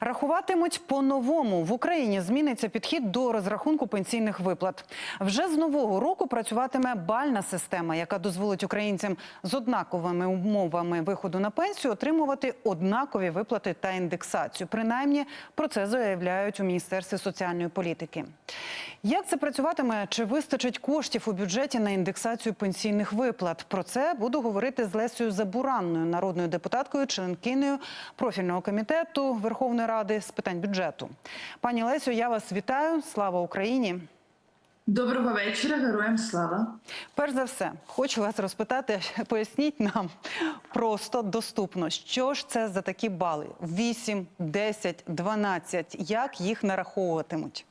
Рахуватимуть по-новому в Україні. Зміниться підхід до розрахунку пенсійних виплат. Вже з нового року працюватиме бальна система, яка дозволить українцям з однаковими умовами виходу на пенсію отримувати однакові виплати та індексацію. Принаймні про це заявляють у міністерстві соціальної політики. Як це працюватиме? Чи вистачить коштів у бюджеті на індексацію пенсійних виплат? Про це буду говорити з Лесією Забуранною, народною депутаткою, членкинею профільного комітету Верховної Ради з питань бюджету. Пані Лесю, я вас вітаю. Слава Україні! Доброго вечора, героям слава. Перш за все, хочу вас розпитати. Поясніть нам просто доступно, що ж це за такі бали? 8, 10, 12. Як їх нараховуватимуть?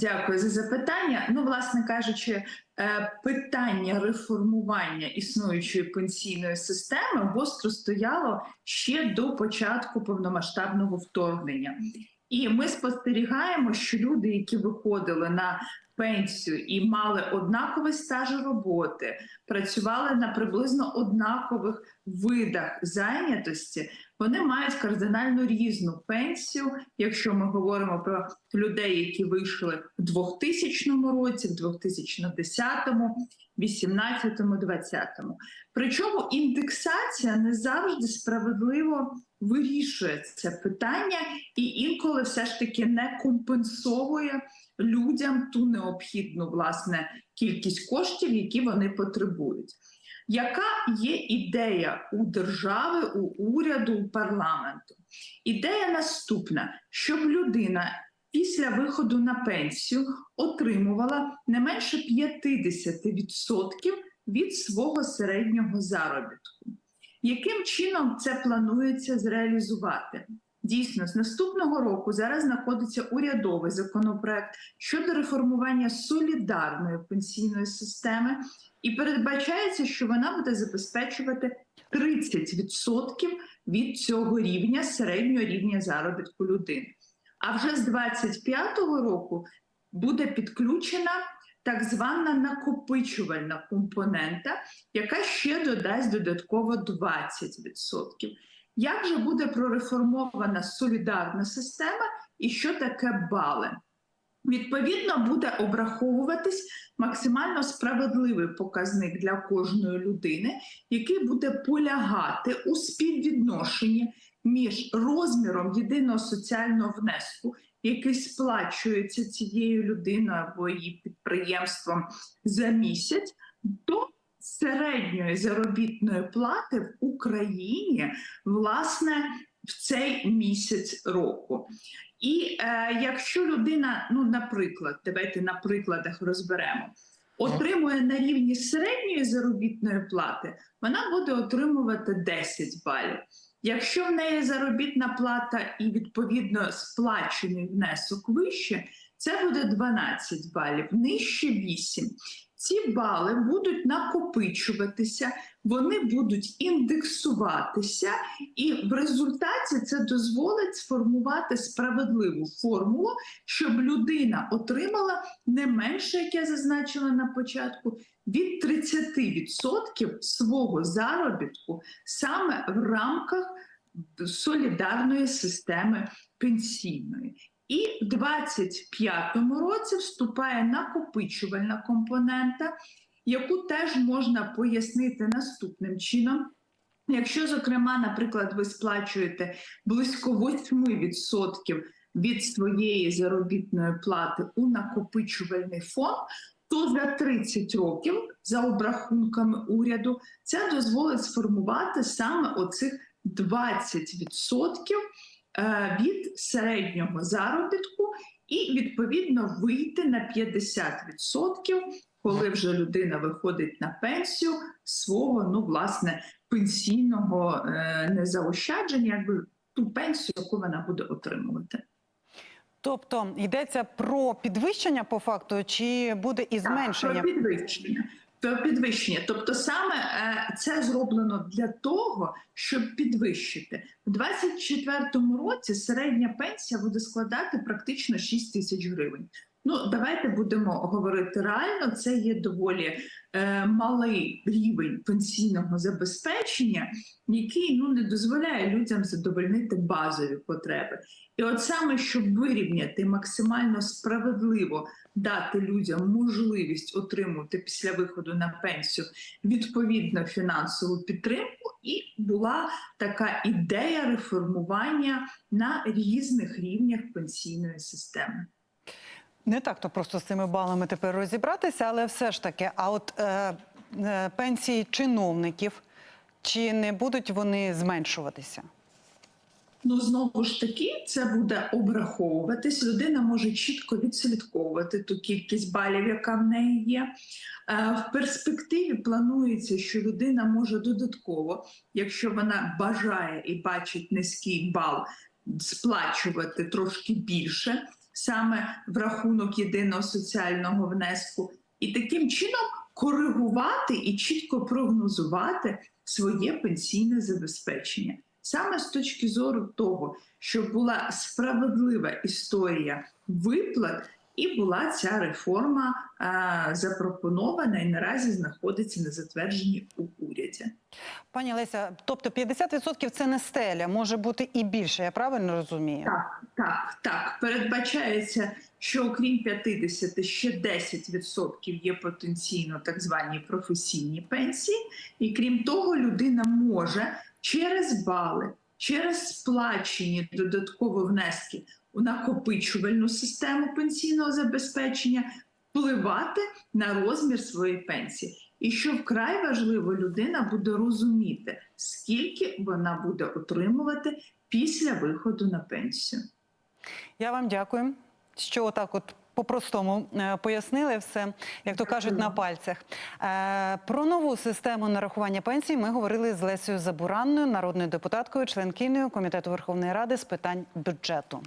Дякую за запитання. Ну, власне кажучи, е, питання реформування існуючої пенсійної системи гостро стояло ще до початку повномасштабного вторгнення. І ми спостерігаємо, що люди, які виходили на пенсію і мали однаковий стаж роботи, працювали на приблизно однакових видах зайнятості, вони мають кардинально різну пенсію. Якщо ми говоримо про людей, які вийшли в 2000 році, в 2010, 18, 20. Причому індексація не завжди справедливо вирішує це питання, і інколи все ж таки не компенсовує людям ту необхідну власне кількість коштів, які вони потребують. Яка є ідея у держави, у уряду, у парламенту? Ідея наступна: щоб людина після виходу на пенсію отримувала не менше 50% від свого середнього заробітку. Яким чином це планується зреалізувати? Дійсно, з наступного року зараз знаходиться урядовий законопроект щодо реформування солідарної пенсійної системи, і передбачається, що вона буде забезпечувати 30% від цього рівня середнього рівня заробітку людини. А вже з 25-го року буде підключена так звана накопичувальна компонента, яка ще додасть додатково 20%. Як же буде прореформована солідарна система і що таке бали? Відповідно, буде обраховуватись максимально справедливий показник для кожної людини, який буде полягати у співвідношенні між розміром єдиного соціального внеску, який сплачується цією людиною або її підприємством за місяць, до середньої заробітної плати в Україні, власне, в цей місяць року. І е, якщо людина, ну, наприклад, давайте на прикладах розберемо, отримує на рівні середньої заробітної плати, вона буде отримувати 10 балів. Якщо в неї заробітна плата і відповідно сплачений внесок вище, це буде 12 балів, нижче 8. Ці бали будуть накопичуватися, вони будуть індексуватися, і в результаті це дозволить сформувати справедливу формулу, щоб людина отримала не менше, як я зазначила на початку, від 30% свого заробітку саме в рамках солідарної системи пенсійної. І в 25-му році вступає накопичувальна компонента, яку теж можна пояснити наступним чином. Якщо, зокрема, наприклад, ви сплачуєте близько 8% від своєї заробітної плати у накопичувальний фонд, то за 30 років, за обрахунками уряду, це дозволить сформувати саме оцих 20% е, від середнього заробітку і відповідно вийти на 50%, коли вже людина виходить на пенсію свого ну власне пенсійного е, незаощадження, якби ту пенсію, яку вона буде отримувати. Тобто йдеться про підвищення по факту, чи буде і зменшення? Так, про підвищення. Про підвищення, тобто саме е, це зроблено для того, щоб підвищити в 2024 році. Середня пенсія буде складати практично 6 тисяч гривень. Ну, давайте будемо говорити реально. Це є доволі е, малий рівень пенсійного забезпечення, який ну не дозволяє людям задовольнити базові потреби. І от саме щоб вирівняти максимально справедливо дати людям можливість отримувати після виходу на пенсію відповідну фінансову підтримку, і була така ідея реформування на різних рівнях пенсійної системи. Не так то просто з цими балами тепер розібратися, але все ж таки, а от е, е, пенсії чиновників, чи не будуть вони зменшуватися? Ну знову ж таки, це буде обраховуватись. Людина може чітко відслідковувати ту кількість балів, яка в неї є. Е, В перспективі планується, що людина може додатково, якщо вона бажає і бачить низький бал, сплачувати трошки більше саме в рахунок єдиного соціального внеску, і таким чином коригувати і чітко прогнозувати своє пенсійне забезпечення. Саме з точки зору того, щоб була справедлива історія виплат, і була ця реформа а, запропонована і наразі знаходиться на затвердженні у уряді. Пані Леся, тобто 50% це не стеля, може бути і більше, я правильно розумію? Так, так, так. Передбачається, що окрім 50, ще 10% є потенційно так звані професійні пенсії, і крім того, людина може через бали, через сплачені додаткові внески у накопичувальну систему пенсійного забезпечення впливати на розмір своєї пенсії. І що вкрай важливо, людина буде розуміти, скільки вона буде отримувати після виходу на пенсію. Я вам дякую, що отак от по-простому е, пояснили все, як то кажуть, на пальцях. Е, Про нову систему нарахування пенсій ми говорили з Лесею Забуранною, народною депутаткою, членкиною Комітету Верховної Ради з питань бюджету.